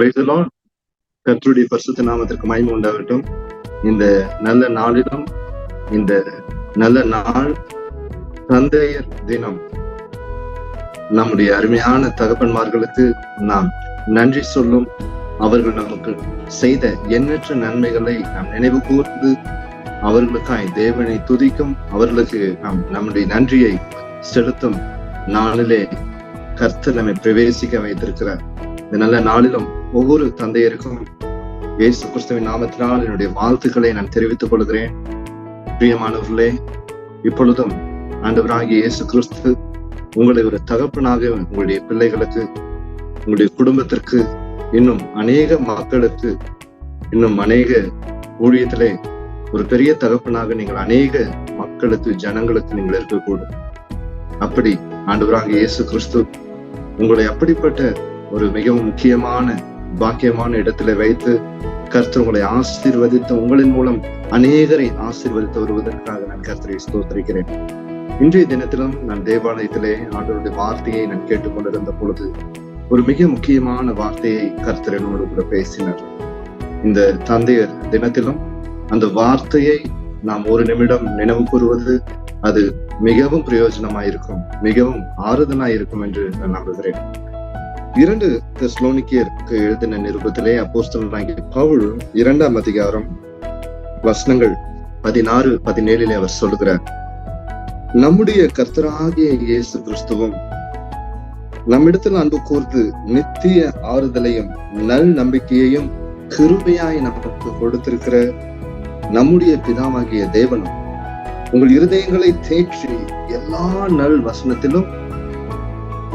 பிரைசலோன் கர்த்தருடைய பரிசுத்த நாமத்திற்கு மயம் உண்டாகட்டும். இந்த நல்ல நாளிலும் இந்த நல்ல நாள் தந்தையர் தினம். நம்முடைய அருமையான தகப்பன்மார்களுக்கு நாம் நன்றி சொல்லும். அவர்கள் நமக்கு செய்த எண்ணற்ற நன்மைகளை நாம் நினைவு கூர்ந்து அவர்களுக்காய் தேவனை துதிக்கும். அவர்களுக்கு நாம் நம்முடைய நன்றியை செலுத்தும் நாளிலே கர்த்தர் நம்மை பிரவேசிக்க வைத்திருக்கிறார். இந்த நல்ல நாளிலும் ஒவ்வொரு தந்தையருக்கும் இயேசு கிறிஸ்துவின் நாமத்தினால் என்னுடைய வாழ்த்துக்களை நான் தெரிவித்துக் கொள்கிறேன். பிரியமானவர்களே இப்பொழுதும் ஆண்டவராகிய இயேசு கிறிஸ்து உங்களை ஒரு தகப்பனாக உங்களுடைய பிள்ளைகளுக்கு உங்களுடைய குடும்பத்திற்கு இன்னும் அநேக மக்களுக்கு இன்னும் அநேக ஊழியத்திலே ஒரு பெரிய தகப்பனாக நீங்கள் அநேக மக்களுக்கு ஜனங்களுக்கு நீங்கள் இருக்கக்கூடும். அப்படி ஆண்டவராக இயேசு கிறிஸ்து உங்களை அப்படிப்பட்ட ஒரு மிகவும் முக்கியமான பாக்கியமான இடத்துல வைத்து கர்த்தர் உங்களை ஆசீர்வதித்து உங்களின் மூலம் அநேகரை ஆசீர்வதித்து வருவதற்காக நான் கர்த்தரை ஸ்தோத்தரிக்கிறேன். இன்றைய தினத்திலும் நான் தேவாலயத்திலே ஆண்டவருடைய வார்த்தையை நான் கேட்டுக்கொண்டிருந்த பொழுது ஒரு மிக முக்கியமான வார்த்தையை கர்த்தர் என்னோடு கூட பேசினார். இந்த தந்தையர் தினத்திலும் அந்த வார்த்தையை நாம் ஒரு நிமிடம் நினைவு கூறுவது அது மிகவும் பிரயோஜனமாயிருக்கும் மிகவும் ஆறுதலாயிருக்கும் என்று நான் நம்புகிறேன். இரண்டு தெஸ்லோனிக்கியருக்கு எழுதின நிருபத்திலே அப்போஸ்தலனாகிய பவுல் இரண்டாம் அதிகாரம் வசனங்கள் பதினாறு பதினேழிலே அவர் சொல்கிறார் நம்முடைய கர்த்தராகிய இயேசு கிறிஸ்துவும் நம்மிடத்தில் அன்பு கூர்ந்து நித்திய ஆறுதலையும் நல் நம்பிக்கையையும் கிருபையாய் நமக்கு கொடுத்திருக்கிற நம்முடைய பிதாவாகிய தேவனும் உங்கள் இருதயங்களை தேற்றி எல்லா நல் வசனத்திலும்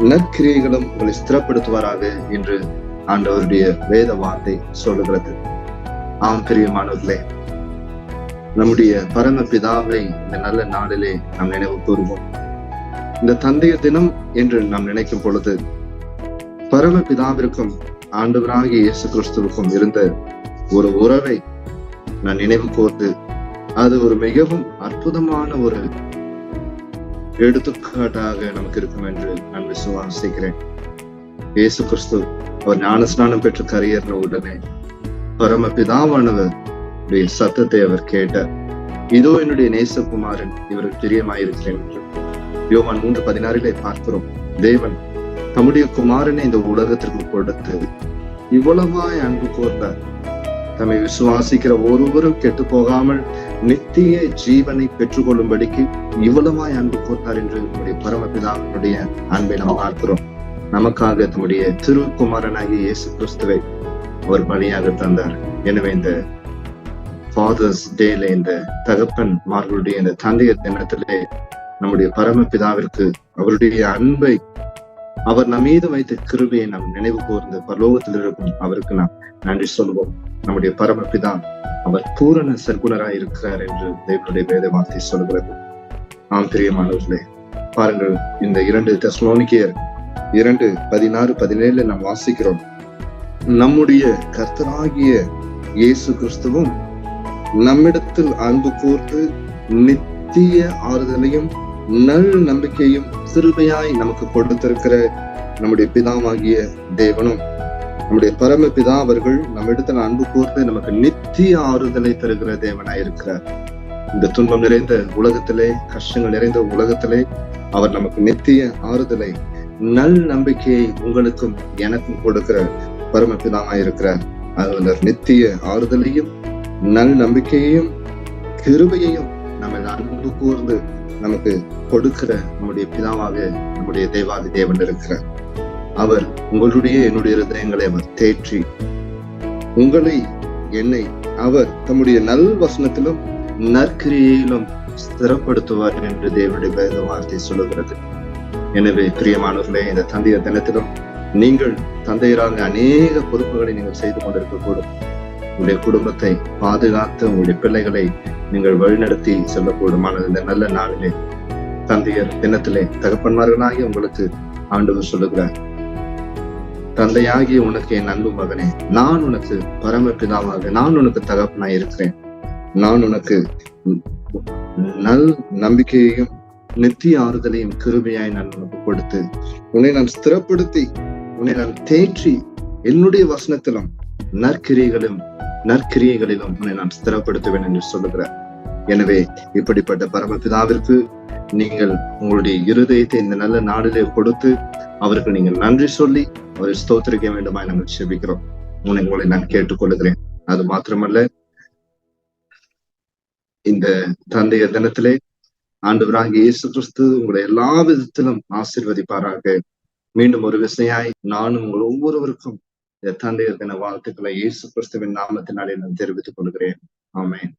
நற்கிரியைகளும் உங்களை ஸ்திரப்படுத்துவாராக என்று ஆண்டவருடைய வேத வார்த்தை சொல்லுகிறது. ஆம் பிரியமானவர்களே நம்முடைய பரம பிதாவை இந்த நல்ல நாளிலே நாம் நினைவு கூறுவோம். இந்த தந்தையர் தினம் என்று நாம் நினைக்கும் பொழுது பரம பிதாவிற்கும் ஆண்டவராகிய இயேசு கிறிஸ்துவுக்கும் இருந்த ஒரு உறவை நான் நினைவு கோர்த்து அது ஒரு மிகவும் அற்புதமான ஒரு எடுத்துக்காட்டாக நமக்கு இருக்கும் என்று நான் விசுவாசிக்கிறேன் இயேசு கிறிஸ்து அவர் ஞானஸ்நானம் பெற்று கரையேறின உடனே பரம பிதாவானவர் சத்தத்தை அவர் கேட்டார் இதோ என்னுடைய நேசகுமாரன் இவருக்கு பிரியமாயிருக்கிறேன் என்று. யோவான் மூன்று பதினாறிலே பார்க்கிறோம். தேவன் தம்முடைய குமாரனை இந்த உலகத்திற்கு கொடுத்து இவ்வளவாய் அன்பு கோர்ந்தார் தம்மை விசுவாசிக்கிற ஒருவரும் கெட்டு போகாமல் நித்திய ஜீவனை பெற்றுக்கொள்ளும்படிக்கு இவ்வளவாய் அன்பு கோர்த்தார் என்று நம்முடைய பரமபிதாவுடைய அன்பை நாம் பார்க்கிறோம். நமக்காக தம்முடைய திருக்குமாரனாகிய இயேசு கிறிஸ்துவை அவர் பலியாக தந்தார். எனவே இந்த ஃபாதர்ஸ் டேல இந்த தகப்பன் மார்களுடைய இந்த தந்தையர் தினத்திலே நம்முடைய பரமபிதாவிற்கு அவருடைய அன்பை அவர் நம் மீது வைத்த கிருபையை நாம் நினைவு கூர்ந்து பரலோகத்தில் இருக்கும் அவருக்கு நாம் நன்றி சொல்வோம் நம்முடைய பரமபிதா அவர் பூரண சர்க்குலராய் இருக்கிறார் என்று தேவனுடைய வேத வார்த்தை சொல்கிறது ஆம் பிரியமானவர்களே பாருங்கள் இந்த இரண்டு தெஸ்லோனிக்கியர் இரண்டு பதினாறு பதினேழுல நாம் வாசிக்கிறோம். நம்முடைய கர்த்தராகிய இயேசு கிறிஸ்துவும் நம்மிடத்தில் அன்பு கூர்ந்து நித்திய ஆறுதலையும் நல் நம்பிக்கையும் சிறுமையாய் நமக்கு கொடுத்திருக்கிற நம்முடைய பிதாவாகிய தேவனும் நம்முடைய பரம பிதா அவர்கள் நம்மிடத்தில் அன்பு கூர்ந்து நமக்கு நித்திய ஆறுதலை தருகிற தேவனாய் இருக்கிறார் இந்த துன்பம் நிறைந்த உலகத்திலே கஷ்டங்கள் நிறைந்த உலகத்திலே அவர் நமக்கு நித்திய ஆறுதலை நல் நம்பிக்கையை உங்களுக்கும் எனக்கும் கொடுக்கிற பரம இருக்கிறார் அவர் நித்திய ஆறுதலையும் நல் நம்பிக்கையையும் கிருபையையும் நம்ம அன்பு கூர்ந்து நமக்கு கொடுக்கிற நம்முடைய பிதாவாக நம்முடைய தேவாதி தேவன் இருக்கிறார். அவர் உங்களுடைய என்னுடைய இருதயங்களை அவர் தேற்றி உங்களை என்னை அவர் தம்முடைய நல் வசனத்திலும் நற்கிரியிலும் ஸ்திரப்படுத்துவார் என்று தேவனுடைய வேத வார்த்தை சொல்லுகிறது. எனவே பிரியமானவர்களே இந்த தந்தைய தினத்திலும் நீங்கள் தந்தையராக அநேக பொறுப்புகளை நீங்கள் செய்து கொண்டிருக்கக்கூடும். உங்களுடைய குடும்பத்தை பாதுகாத்து உங்களுடைய பிள்ளைகளை நீங்கள் வழிநடத்தி செல்லக்கூடுமானது இந்த நல்ல நாளிலே தந்தையர் தினத்திலே தகப்பன்மார்களாகி உங்களுக்கு ஆண்டவர் சொல்லுகிறார். தந்தையாகிய உனக்கு என் அன்பு மகனே நான் உனக்கு பரம பிதாவாக நான் உனக்கு தகப்பனாய் இருக்கிறேன். நான் உனக்கு நல் நம்பிக்கையையும் நித்திய ஆறுதலையும் கிருபையாய் நான் உனக்கு கொடுத்து உன்னை நான் ஸ்திரப்படுத்தி உன்னை நான் தேற்றி என்னுடைய வசனத்திலும் நற்கிரியைகளும் நற்கிரியைகளிலும் உன்னை நான் ஸ்திரப்படுத்துவேன் என்று சொல்லுகிறார். எனவே இப்படிப்பட்ட பரமபிதாவிற்கு நீங்கள் உங்களுடைய இருதயத்தை இந்த நல்ல நாடிலே கொடுத்து அவருக்கு நீங்கள் நன்றி சொல்லி அவரை ஸ்தோத்திரிக்க வேண்டுமாய் நாங்கள் செபிக்கிறோம். உன்னை உங்களை நான் கேட்டுக்கொள்ளுகிறேன் அது மாத்திரமல்ல இந்த தந்தைய தினத்திலே ஆண்டவராக இயேசு கிறிஸ்து உங்களை எல்லா விதத்திலும் ஆசிர்வதிப்பாராக. மீண்டும் ஒரு விசையாய் நானும் உங்கள் ஒவ்வொருவருக்கும் இந்த தந்தைய தின வாழ்த்துக்களை இயேசு கிறிஸ்துவின் நாமத்தினாலே நான் தெரிவித்துக் கொள்கிறேன். ஆமேன்.